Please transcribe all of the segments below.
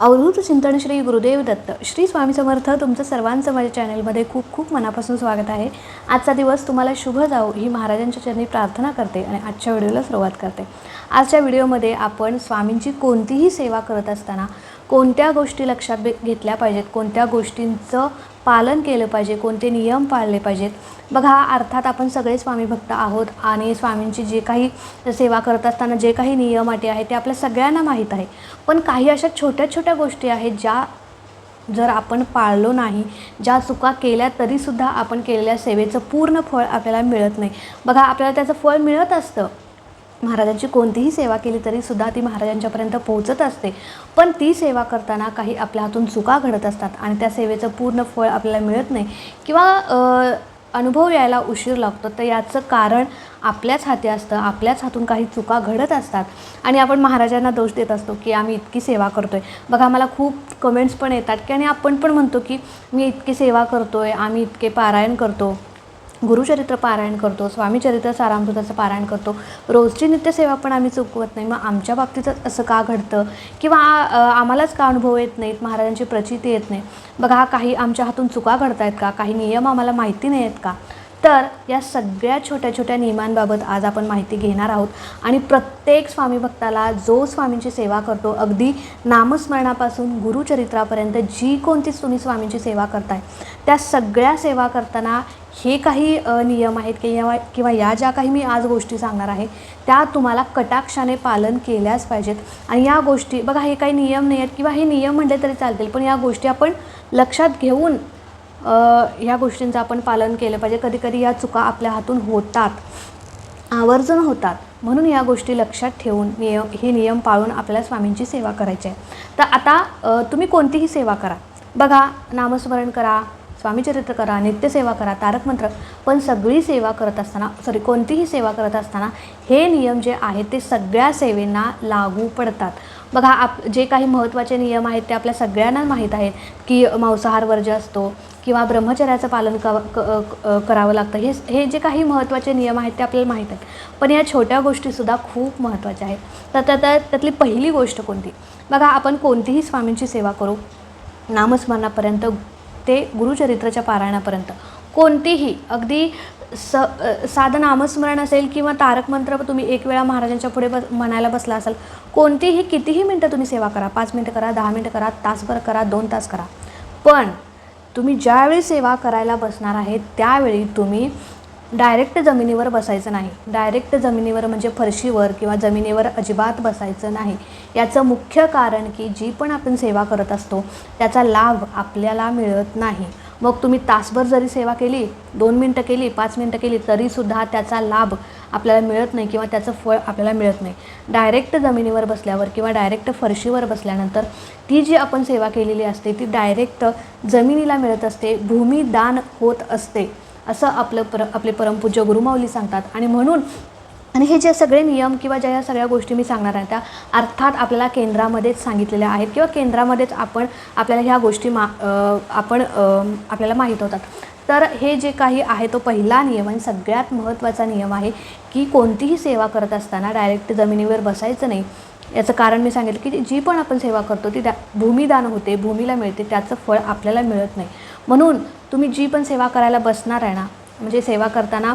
अवधूत चिंतन श्री गुरुदेव दत्त. श्री स्वामी समर्थ तुमचं सर्वांचं माझ्या चॅनलमध्ये खूप खूप मनापासून स्वागत आहे. आजचा दिवस तुम्हाला शुभ जाऊ ही महाराजांच्या चरणी प्रार्थना करते आणि आजच्या व्हिडिओला सुरुवात करते. आजच्या व्हिडिओमध्ये आपण स्वामींची कोणतीही सेवा करत असताना कोणत्या गोष्टी लक्षात घेतल्या पाहिजेत? कोणत्या गोष्टींचं पालन केलं पाहिजे? कोणते नियम पाळले पाहिजेत? बघा अर्थात आपण सगळे स्वामी भक्त आहोत आणि स्वामींची जे काही सेवा करत असताना जे काही नियम अटी आहेत ते आपल्या सगळ्यांना माहीत आहे. पण काही अशा छोट्या छोट्या गोष्टी आहेत ज्या जर आपण पाळलो नाही ज्या चुका केल्या तरीसुद्धा आपण केलेल्या सेवेचं पूर्ण फळ आपल्याला मिळत नाही. बघा आपल्याला त्याचं फळ मिळत असतं. महाराजांची कोणतीही सेवा केली तरीसुद्धा ती महाराजांच्यापर्यंत पोहोचत असते. पण ती सेवा करताना काही आपल्या हातून चुका घडत असतात आणि त्या सेवेचं पूर्ण फळ आपल्याला मिळत नाही किंवा अनुभव यायला उशीर लागतो. तर याचं कारण आपल्याच हाती असतं आपल्याच हातून काही चुका घडत असतात आणि आपण महाराजांना दोष देत असतो की आम्ही इतकी सेवा करतो आहे बघा मला खूप कमेंट्स पण येतात की आणि आपण पण म्हणतो की मी इतकी सेवा करतो आहे आम्ही इतके पारायण करतो. गुरुचरित्र पारायण करतो स्वामीचरित्र सारामृताचं पारायण करतो. रोजची नित्यसेवा पण आम्ही चुकवत नाही. मग आमच्या बाबतीतच असं का घडतं? किंवा आम्हालाच का अनुभव येत नाहीत? महाराजांची प्रचिती येत नाही. बघा काही आमच्या हातून चुका घडत आहेत का? काही नियम आम्हाला माहिती नाही आहेत का? तर या सगळ्या छोट्या छोट्या नियमांबाबत आज आपण माहिती घेणार आहोत. आणि प्रत्येक स्वामी भक्ताला जो स्वामींची सेवा करतो अगदी नामस्मरणापासून गुरुचरित्रापर्यंत जी कोणतीच तुम्ही स्वामींची सेवा करताय त्या सगळ्या सेवा करताना हे काही नियम आहेत किंवा किंवा या ज्या काही मी आज गोष्टी सांगणार आहे त्या तुम्हाला कटाक्षाने पालन केल्याच पाहिजेत. आणि या गोष्टी बघा हे काही नियम नाही आहेत किंवा हे नियम म्हटले तरी चालतील पण या गोष्टी आपण लक्षात घेऊन ह्या गोष्टींचं आपण पालन केलं पाहिजे. कधी कधी या चुका आपल्या हातून होतात. आवर्जून होतात. म्हणून या गोष्टी लक्षात ठेवून नियम हे नियम पाळून आपल्याला स्वामींची सेवा करायची आहे. तर आता तुम्ही कोणतीही सेवा करा. बघा नामस्मरण करा स्वामीचरित्र करा नित्यसेवा करा तारकमंत्र पण सगळी सेवा करत असताना सॉरी कोणतीही सेवा करत असताना हे नियम जे आहेत ते सगळ्या सेवेंना लागू पडतात. बघा आप जे काही महत्त्वाचे नियम आहेत ते आपल्या सगळ्यांना माहीत आहेत की मांसाहार वर्ज्य असतो किंवा ब्रह्मचर्याचं पालन क क- करावं लागतं. हे हे जे काही महत्त्वाचे नियम आहेत ते आपल्याला माहीत आहेत. पण या छोट्या गोष्टीसुद्धा खूप महत्त्वाच्या आहेत. तर त्या- त्यातली पहिली गोष्ट कोणती? बघा आपण कोणतीही स्वामींची सेवा करू नामस्मरणापर्यंत ते गुरुचरित्राच्या पारायणापर्यंत. कोणतीही अगदी स साधं नामस्मरण असेल किंवा तारक मंत्र तुम्ही एक वेळा महाराजांच्या पुढे बस म्हणायला बसला असाल कोणतीही कितीही मिनटं तुम्ही सेवा करा. पाच मिनटं करा दहा मिनटं करा तासभर करा दोन तास करा. पण तुम्ही ज्यावेळी सेवा करायला बसणार आहे त्यावेळी तुम्ही डायरेक्ट जमिनीवर बसायचं नाही. डायरेक्ट जमिनीवर म्हणजे फरशीवर किंवा जमिनीवर अजिबात बसायचं नाही. याचं मुख्य कारण की जी पण आपण सेवा करत असतो त्याचा लाभ आपल्याला मिळत नाही. मग तुम्ही तासभर जरी सेवा केली दोन मिनटं केली पाच मिनटं केली तरीसुद्धा त्याचा लाभ आपल्याला मिळत नाही किंवा त्याचं फळ आपल्याला मिळत नाही. डायरेक्ट जमिनीवर बसल्यावर किंवा डायरेक्ट फरशीवर बसल्यानंतर ती जी आपण सेवा केलेली असते ती डायरेक्ट जमिनीला मिळत असते भूमिदान होत असते. असं आपलं पर आपले परमपूज्य गुरुमाऊली सांगतात. आणि म्हणून आणि हे जे सगळे नियम किंवा ज्या या सगळ्या गोष्टी मी सांगणार आहे त्या अर्थात आपल्याला केंद्रामध्येच सांगितलेल्या आहेत किंवा केंद्रामध्येच आपण आपल्याला ह्या गोष्टी मा आपण आपल्याला माहीत होतात. तर हे जे काही आहे तो पहिला नियम आणि सगळ्यात महत्त्वाचा नियम आहे की कोणतीही सेवा करत असताना डायरेक्ट जमिनीवर बसायचं नाही. याचं कारण मी सांगितलं की जी पण आपण सेवा करतो ती त्या भूमिदान होते भूमीला मिळते त्याचं फळ आपल्याला मिळत नाही. म्हणून तुम्ही जी पण सेवा करायला बसणार आहे ना म्हणजे सेवा करताना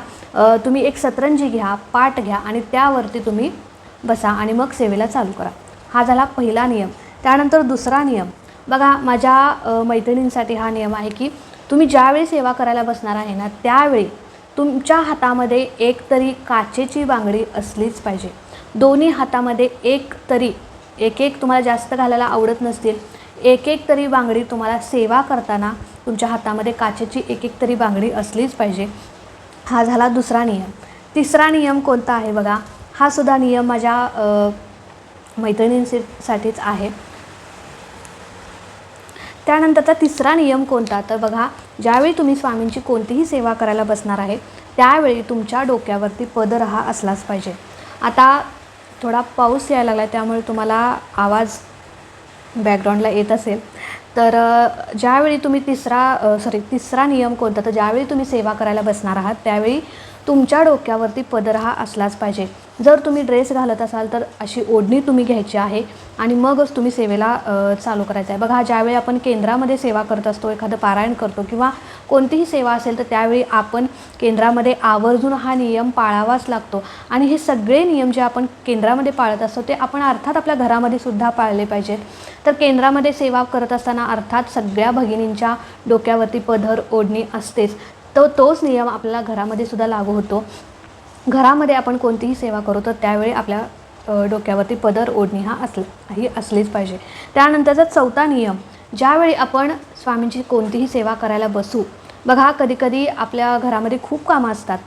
तुम्ही एक सतरंजी घ्या पाठ घ्या आणि त्यावरती तुम्ही बसा आणि मग सेवेला चालू करा. हा झाला पहिला नियम. त्यानंतर दुसरा नियम. बघा माझ्या मैत्रिणींसाठी हा नियम आहे की तुम्ही ज्यावेळी सेवा करायला बसणार आहे ना त्यावेळी तुमच्या हातामध्ये एक तरी काचेची बांगडी असलीच पाहिजे. दोन्ही हातामध्ये एक तरी एक एक तुम्हाला जास्त घालायला आवडत नसतील एक एक तरी बांगडी तुम्हाला सेवा करताना तुमच्या हातामध्ये काचेची एक एक तरी बांगडी असलीच पाहिजे. हा झाला दुसरा नियम. तिसरा नियम कोणता आहे बघा? हा सुद्धा नियम माझ्या मैत्रिणींसाठीच आहे. त्यानंतरचा तिसरा नियम कोणता? तर बघा ज्यावेळी तुम्ही स्वामींची कोणतीही सेवा करायला बसणार आहे त्यावेळी तुमच्या डोक्यावरती पदर हा असलाच पाहिजे. आता थोडा पाऊस यायला लागला आहे त्यामुळे तुम्हाला आवाज बॅकग्राऊंडला येत असेल. तर ज्यावेळी तुम्ही तिसरा सॉरी तिसरा नियम कोणता? तर ज्यावेळी तुम्ही सेवा करायला बसणार आहात त्यावेळी तुमच्या डोक्यावरती पदर हा असलाच पाहिजे. जर तुम्ही ड्रेस घालत असाल तर अशी ओढणी तुम्ही घ्यायची आहे आणि मगच तुम्ही सेवेला चालू करायचं आहे बघा ज्यावेळी आपण केंद्रामध्ये सेवा करत असतो एखादं पारायण करतो किंवा कोणतीही सेवा असेल तर त्यावेळी आपण केंद्रामध्ये आवर्जून हा नियम पाळावाच लागतो. आणि हे सगळे नियम जे आपण केंद्रामध्ये पाळत असतो ते आपण अर्थात आपल्या घरामध्ये सुद्धा पाळले पाहिजेत. तर केंद्रामध्ये सेवा करत असताना अर्थात सगळ्या भगिनींच्या डोक्यावरती पदर ओढणी असतेच. तो तोच नियम आपल्याला घरामध्ये सुद्धा लागू होतो. घरामध्ये आपण कोणतीही सेवा करू तर त्यावेळी आपल्या डोक्यावरती पदर ओढणी हा असला ही असलीच पाहिजे. त्यानंतरचा चौथा नियम ज्यावेळी आपण स्वामींची कोणतीही सेवा करायला बसू बघा कधीकधी आपल्या घरामध्ये खूप कामं असतात.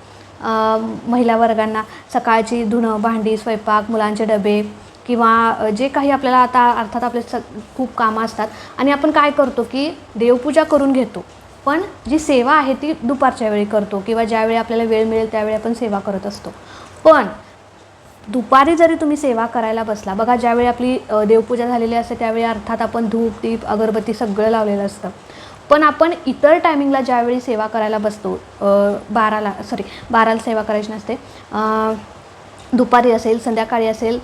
महिला वर्गांना सकाळची धुणं भांडी स्वयंपाक मुलांचे डबे किंवा जे काही आपल्याला आता अर्थात आपले स खूप कामं असतात आणि आपण काय करतो की देवपूजा करून घेतो. पण जी सेवा आहे ती दुपारच्या वेळी करतो किंवा ज्यावेळी आपल्याला वेळ मिळेल त्यावेळी आपण सेवा करत असतो. पण दुपारी जरी तुम्ही सेवा करायला बसला बघा ज्यावेळी आपली देवपूजा झालेली असते त्यावेळी अर्थात आपण धूप दीप अगरबत्ती सगळं लावलेलं असतं. पण आपण इतर टायमिंगला ज्यावेळी सेवा करायला बसतो बाराला सॉरी बाराला सेवा करायची नसते दुपारी असेल संध्याकाळी असेल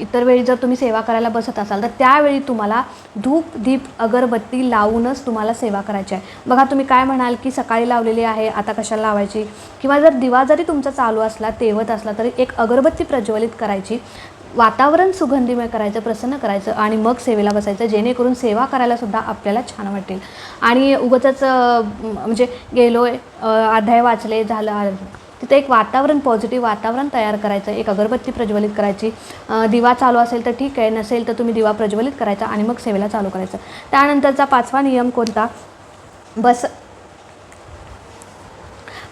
इतर वेळी जर तुम्ही सेवा करायला बसत असाल तर त्यावेळी तुम्हाला धूप दीप अगरबत्ती लावूनच तुम्हाला सेवा करायची आहे. बघा तुम्ही काय म्हणाल की सकाळी लावलेली आहे आता कशाला लावायची? किंवा जर दिवा जरी तुमचा चालू असला तेवत असला तरी एक अगरबत्ती प्रज्वलित करायची. वातावरण सुगंधीमय करायचं प्रसन्न करायचं आणि मग सेवेला बसायचं जेणेकरून सेवा करायला सुद्धा आपल्याला छान वाटेल. आणि उगाचच म्हणजे गेलो अध्याय वाचले झालं तिथं एक वातावरण पॉझिटिव्ह वातावरण तयार करायचं एक अगरबत्ती प्रज्वलित करायची. दिवा चालू असेल तर ठीक आहे नसेल तर तुम्ही दिवा प्रज्वलित करायचा आणि मग सेवेला चालू करायचं. त्यानंतरचा पाचवा नियम कोणता? बस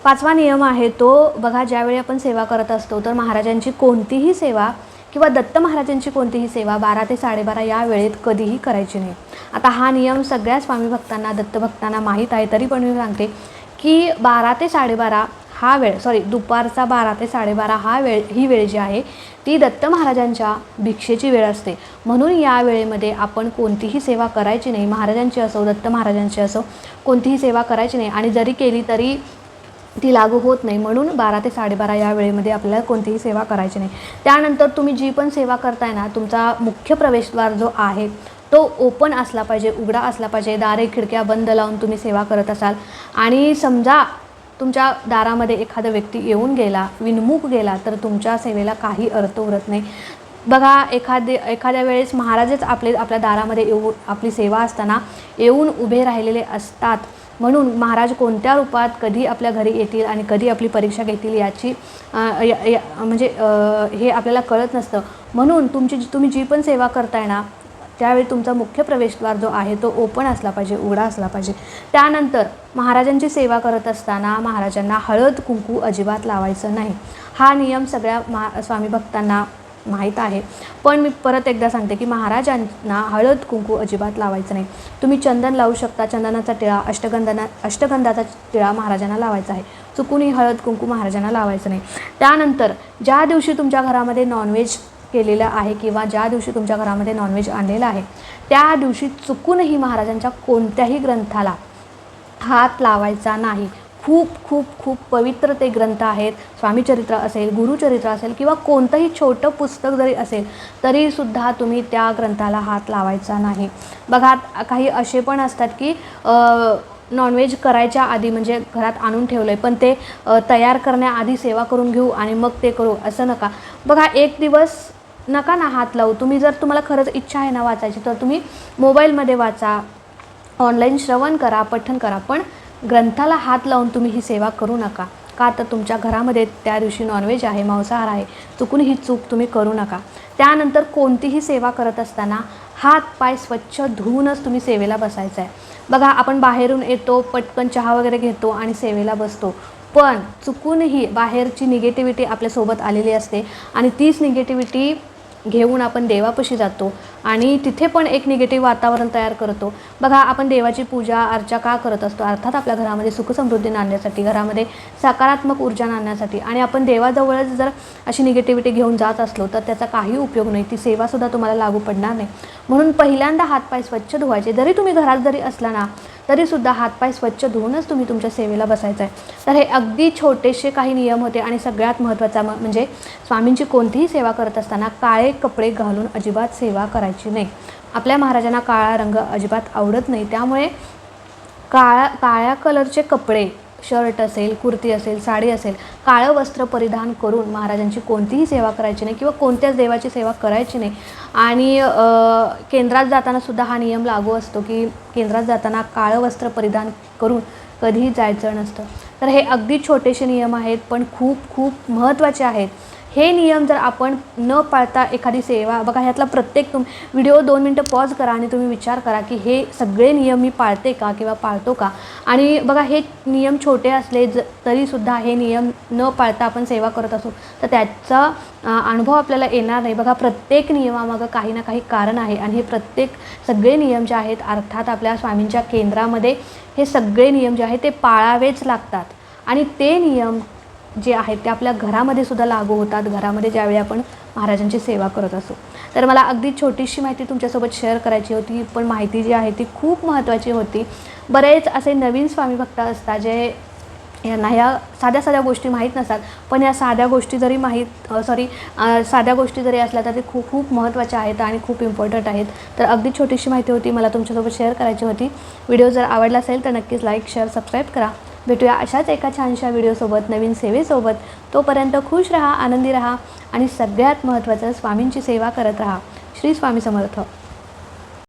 पाचवा नियम आहे तो बघा ज्यावेळी आपण सेवा करत असतो तर महाराजांची कोणतीही सेवा किंवा दत्त महाराजांची कोणतीही सेवा बारा ते साडेबारा या वेळेत कधीही करायची नाही. आता हा नियम सगळ्या स्वामी भक्तांना दत्तभक्तांना माहीत आहे तरी पण मी सांगते की बारा ते साडेबारा हा वेळ सॉरी दुपारचा बारा ते साडेबारा हा वेळ ही वेळ जी आहे ती दत्त महाराजांच्या भिक्षेची वेळ असते. म्हणून या वेळेमध्ये आपण कोणतीही सेवा करायची नाही महाराजांची असो दत्त महाराजांची असो कोणतीही सेवा करायची नाही आणि जरी केली तरी ती लागू होत नाही. म्हणून बारा ते साडेबारा या वेळेमध्ये आपल्याला कोणतीही सेवा करायची नाही. त्यानंतर तुम्ही जी पण सेवा करताय ना तुमचा मुख्य प्रवेशद्वार जो आहे तो ओपन असला पाहिजे उघडा असला पाहिजे दारे खिडक्या बंद लावून तुम्ही सेवा करत असाल. आणि समजा तुमच्या दारामध्ये एखादा व्यक्ती येऊन गेला विनमुख गेला तर तुमच्या सेवेला काही अर्थ उरत नाही. बघा एखादे एखाद्या वेळेस महाराजच आपले आपल्या दारामध्ये येऊ आपली सेवा असताना येऊन उभे राहिलेले असतात. म्हणून महाराज कोणत्या रूपात कधी आपल्या घरी येतील आणि कधी आपली परीक्षा घेतील याची या- या- म्हणजे हे आपल्याला कळत नसतं. म्हणून तुमची तुम्ही जी पण सेवा करताय ना त्यावेळी तुमचा मुख्य प्रवेशद्वार जो आहे तो ओपन असला पाहिजे उघडा असला पाहिजे. त्यानंतर महाराजांची सेवा करत असताना महाराजांना हळद कुंकू अजिबात लावायचं नाही. हा नियम सगळ्या महा स्वामी भक्तांना माहीत आहे. पण मी परत एकदा सांगते की महाराजांना हळद कुंकू अजिबात लावायचं नाही. तुम्ही चंदन लावू शकता चंदनाचा टिळा अष्टगंधना अष्टगंधाचा टिळा महाराजांना लावायचा आहे. चुकूनही हळद कुंकू महाराजांना लावायचं नाही. त्यानंतर ज्या दिवशी तुमच्या घरामध्ये नॉनव्हेज केलेलं आहे किंवा ज्या दिवशी तुमच्या घरामध्ये नॉनव्हेज आणलेलं आहे त्या दिवशी चुकूनही महाराजांच्या कोणत्याही ग्रंथाला हात लावायचा नाही. खूप खूप खूप पवित्र ते ग्रंथ आहेत. स्वामीचरित्र असेल गुरुचरित्र असेल किंवा कोणतंही छोटं पुस्तक जरी असेल तरीसुद्धा तुम्ही त्या ग्रंथाला हात लावायचा नाही. बघा काही असे पण असतात की नॉनव्हेज करायच्या आधी म्हणजे घरात आणून ठेवलं आहे पण ते तयार करण्याआधी सेवा करून घेऊ आणि मग ते करू असं नका. बघा एक दिवस नका ना हात लावू. तुम्ही जर तुम्हाला खरंच इच्छा आहे ना वाचायची तर तुम्ही मोबाईलमध्ये वाचा. ऑनलाईन श्रवण करा पठण करा पण ग्रंथाला हात लावून तुम्ही ही सेवा करू नका. का तर तुमच्या घरामध्ये त्या दिवशी नॉनव्हेज आहे मांसाहार आहे चुकून ही चूक तुम्ही करू नका. त्यानंतर कोणतीही सेवा करत असताना हात पाय स्वच्छ धुवूनच तुम्ही सेवेला बसायचं आहे. बघा आपण बाहेरून येतो पटकन चहा वगैरे घेतो आणि सेवेला बसतो. पण चुकूनही बाहेरची निगेटिव्हिटी आपल्यासोबत आलेली असते आणि तीच निगेटिव्हिटी घेऊन आपण देवापाशी जातो आणि तिथे पण एक निगेटिव्ह वातावरण तयार करतो. बघा आपण देवाची पूजा अर्चा का करत असतो? अर्थात आपल्या घरामध्ये सुखसमृद्धी आणण्यासाठी घरामध्ये सकारात्मक ऊर्जा आणण्यासाठी आणि आपण देवाजवळच जर अशी निगेटिव्हिटी घेऊन जात असलो तर त्याचा काही उपयोग नाही. ती सेवासुद्धा तुम्हाला लागू पडणार नाही. म्हणून पहिल्यांदा हातपाय स्वच्छ धुवायचे. जरी तुम्ही घरात जरी असला ना तरीसुद्धा हातपाय स्वच्छ धुवूनच तुम्ही तुमच्या सेवेला बसायचं आहे तर हे अगदी छोटेसे काही नियम होते आणि सगळ्यात महत्त्वाचा म- म्हणजे स्वामींची कोणतीही सेवा करत असताना काळे कपडे घालून अजिबात सेवा करायची नाही. आपल्या महाराजांना काळा रंग अजिबात आवडत नाही. त्यामुळे काळा काळ्या कलरचे कपडे शर्ट असेल कुर्ती असेल साडी असेल काळं वस्त्र परिधान करून महाराजांची कोणतीही सेवा करायची नाही किंवा कोणत्याच देवाची सेवा करायची नाही. आणि केंद्रात जाताना सुद्धा हा नियम लागू असतो की केंद्रात जाताना काळं वस्त्र परिधान करून कधीही जायचं नसतं. तर हे अगदी छोटेसे नियम आहेत पण खूप खूप महत्त्वाचे आहेत. हे नियम जर आपण न पाळता एखादी सेवा बघा ह्यातला प्रत्येक तुम व्हिडिओ दोन मिनटं पॉज करा आणि तुम्ही विचार करा की हे सगळे नियम मी पाळते का किंवा पाळतो का? आणि बघा हे नियम छोटे असले ज तरीसुद्धा हे नियम न पाळता आपण सेवा करत असू तर त्याचा अनुभव आपल्याला येणार नाही. बघा प्रत्येक नियमामागं काही ना काही कारण आहे आणि हे प्रत्येक सगळे नियम जे आहेत अर्थात आपल्या स्वामींच्या केंद्रामध्ये हे सगळे नियम जे आहेत ते पाळावेच लागतात. आणि ते नियम जे आहेत ते आपल्या घरामध्ये सुद्धा लागू होतात. घरामध्ये ज्यावेळी आपण महाराजांची सेवा करत असू. तर मला अगदी छोटीशी माहिती तुमच्यासोबत शेअर करायची होती. पण माहिती जी आहे ती खूप महत्त्वाची होती. बरेच असे नवीन स्वामी भक्त असतात जे यांना ह्या साध्या साध्या गोष्टी माहीत नसतात. पण या साध्या गोष्टी जरी माहीत सॉरी साध्या गोष्टी जरी असल्या तर ते खूप खूप महत्त्वाच्या आहेत आणि खूप इम्पॉर्टंट आहेत. तर अगदी छोटीशी माहिती होती. मला तुमच्यासोबत शेअर करायची होती. व्हिडिओ जर आवडला असेल तर नक्कीच लाईक शेअर सबस्क्राईब करा. भेटूया अशाच एका छानशा व्हिडिओसोबत नवीन सेवेसोबत. तोपर्यंत खुश रहा आनंदी रहा आणि सगळ्यात महत्त्वाचं स्वामींची सेवा करत रहा. श्री स्वामी समर्थ.